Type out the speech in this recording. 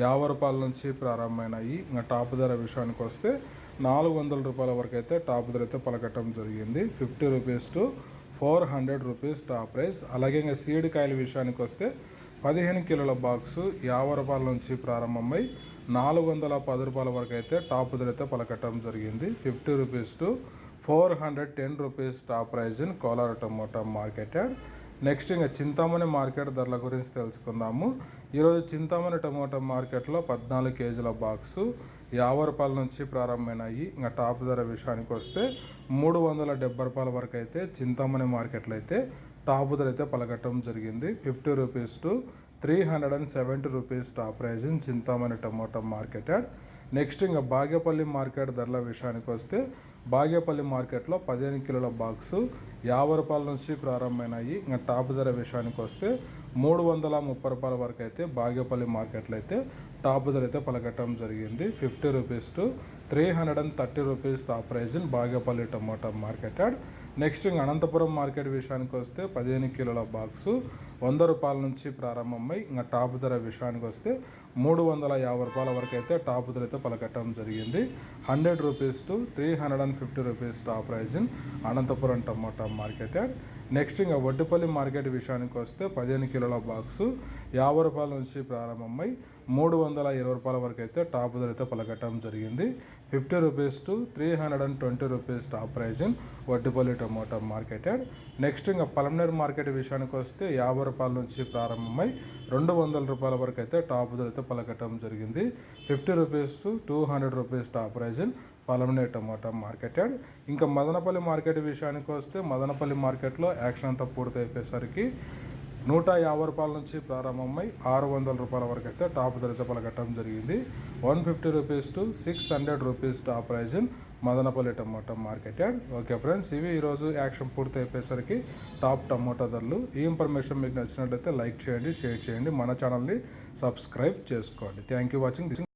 యాభై రూపాయల నుంచి ప్రారంభమైనాయి. ఇంకా టాప్ ధర విషయానికి వస్తే నాలుగు వందల రూపాయల వరకు అయితే టాప్ ధర అయితే పలకటం జరిగింది. Fifty rupees to four hundred rupees top price. అలాగే ఇంకా సీడ్ కాయల విషయానికి వస్తే పదిహేను కిలోల బాక్సు యాభై రూపాయల నుంచి ప్రారంభమై నాలుగు వందల పది రూపాయల వరకు అయితే టాప్ ధర అయితే పలకటం జరిగింది. Fifty rupees to four hundred ten rupees top price in Kolar tomato marketed. Next ఇంకా చింతామణి మార్కెట్ ధరల గురించి తెలుసుకుందాము. ఈరోజు చింతామణి టమోటా మార్కెట్లో పద్నాలుగు కేజీల బాక్సు యాభై రూపాయల నుంచి ప్రారంభమైనాయి. ఇంకా టాప్ ధర విషయానికి వస్తే మూడు వందల డెబ్బై రూపాయల వరకు అయితే చింతామణి మార్కెట్లో అయితే టాప్ ధర అయితే పలకటం జరిగింది. Fifty rupees to three hundred and seventy rupees top price in Chintamani tomato market next ఇంకా బాగేపల్లి మార్కెట్ ధరల విషయానికి వస్తే బాగేపల్లి మార్కెట్లో పదిహేను కిలోల బాక్సు యాభై రూపాయల నుంచి ప్రారంభమైనాయి. ఇంకా టాప్ ధర విషయానికి వస్తే మూడు వందల ముప్పై రూపాయల వరకు అయితే బాగేపల్లి మార్కెట్లో అయితే టాప్ ధర అయితే పలకట్టడం జరిగింది. Fifty rupees to three hundred and thirty rupees top price in Bagepalli tomato marketed next ఇంకా అనంతపురం మార్కెట్ విషయానికి వస్తే పదిహేను కిలోల బాక్సు వంద రూపాయల నుంచి ప్రారంభమై ఇంకా టాప్ ధర విషయానికి వస్తే మూడు వందల యాభై రూపాయల వరకు అయితే టాప్ ధర అయితే పలకట్టడం జరిగింది. Hundred rupees to three hundred and fifty rupees top price in Anantapuram tomato market next ఇంకా వడ్డుపల్లి మార్కెట్ విషయానికి వస్తే పదిహేను కిలోల బాక్సు యాభై రూపాయల నుంచి ప్రారంభమై మూడు వందల ఇరవై రూపాయల వరకు అయితే టాప్ ధర అయితే పలకటం జరిగింది. Fifty rupees to three hundred and twenty rupees top price in Vaddipalli tomato marketed. Next ఇంకా పలమనేరు మార్కెట్ విషయానికి వస్తే యాభై రూపాయల నుంచి ప్రారంభమై రెండు వందల రూపాయల వరకు అయితే టాప్ ధర అయితే పలకటం జరిగింది. Fifty rupees to two hundred rupees top price in Palamaner tomato marketed. ఇంకా మదనపల్లి మార్కెట్ విషయానికి వస్తే మదనపల్లి మార్కెట్లో యాక్షన్ అంతా పూర్తి అయిపోయేసరికి నూట యాభై రూపాయల నుంచి ప్రారంభమై ఆరు వందల రూపాయల వరకు అయితే టాప్ ధరిత పలకట్టడం జరిగింది. One fifty rupees to six hundred rupees top price in Madanapalli market yard okay friends ఇవి ఈరోజు యాక్షన్ పూర్తి అయిపోయేసరికి టాప్ టమోటా ధరలు. ఈ ఇన్ఫర్మేషన్ మీకు నచ్చినట్లయితే లైక్ చేయండి షేర్ చేయండి. మన ఛానల్ని సబ్స్క్రైబ్ చేసుకోండి. Thank you watching.